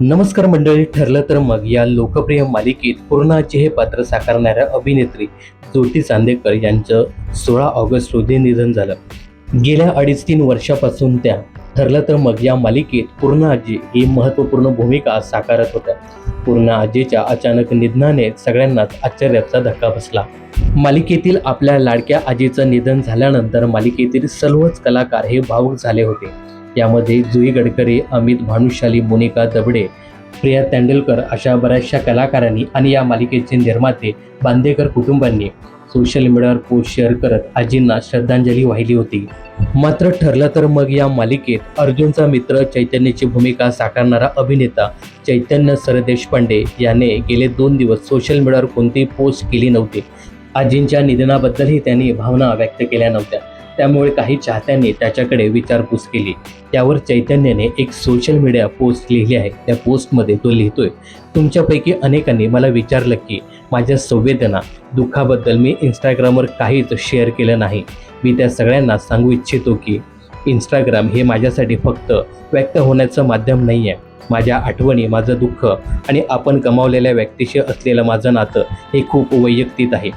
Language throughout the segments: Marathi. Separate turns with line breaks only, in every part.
नमस्कार मंडळी ठरलं तर मग या लोकप्रिय मालिकेत पूर्णाचे हे पात्र साकारणाऱ्या अभिनेत्री ज्योती चांदेकर यांचं सोळा ऑगस्ट रोजी निधन झालं. गेल्या अडीच तीन वर्षापासून त्या ठरलं तर मग या मालिकेत पूर्ण आजी ही महत्त्वपूर्ण भूमिका साकारत होत्या. पूर्ण आजीच्या अचानक निधनाने सगळ्यांनाच आश्चर्याचा धक्का बसला. मालिकेतील आपल्या लाडक्या आजीचं निधन झाल्यानंतर मालिकेतील सर्वच कलाकार हे भावुक झाले होते. यामध्ये जुई गडकरी अमित भानुशाली मोनिका दबडे प्रिया तेंडुलकर अशा बऱ्याचशा कलाकारांनी आणि या मालिकेचे निर्माते बांदेकर कुटुंबांनी सोशल मीडियावर पोस्ट शेअर करत आजींना श्रद्धांजली वाहिली होती. मात्र ठरलं तर मग या मालिकेत अर्जुनचा मित्र चैतन्याची भूमिका साकारणारा अभिनेता चैतन्य सरदेशपांडे याने गेले दोन दिवस सोशल मीडियावर कोणतीही पोस्ट केली नव्हती. आजींच्या निधनाबद्दलही त्यांनी भावना व्यक्त केल्या नव्हत्या. त्यामुळे काही चाहत्यांनी त्याच्याकडे विचारपूस केली. त्यावर चैतन्याने एक सोशल मीडिया पोस्ट लिहिली आहे. त्या पोस्टमध्ये तो लिहितोय तुमच्यापैकी अनेकांनी मला विचारलं की माझ्या संवेदना दुःखाबद्दल मी इंस्टाग्रामवर काहीच शेअर केलं नाही. मी त्या सगळ्यांना सांगू इच्छितो की इंस्टाग्राम हे माझ्यासाठी फक्त व्यक्त होण्याचं माध्यम नाही आहे माझ्या आठवणी माझं दुःख आणि आपण कमावलेल्या व्यक्तीशी असलेलं माझं नातं हे खूप वैयक्तिक आहे.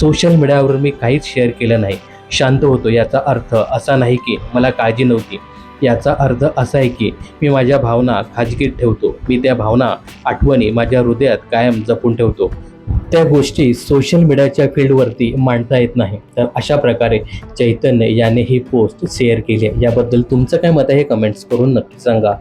सोशल मीडियावर मी काहीच शेअर केलं नाही. शांत होतो याचा अर्थ असा नाही की मला काळजी नव्हती. याचा अर्थ असा आहे की मी माझ्या भावना खाजगीत ठेवतो. मी त्या भावना आठवणी माझ्या हृदयात कायम जपून ठेवतो. त्या गोष्टी सोशल मीडियाच्या फील्डवरती मांडता येत नाही. तर अशा प्रकारे चैतन्य याने ही पोस्ट शेअर केली आहे. याबद्दल तुमचं काय मत आहे हे कमेंट्स करून नक्की सांगा.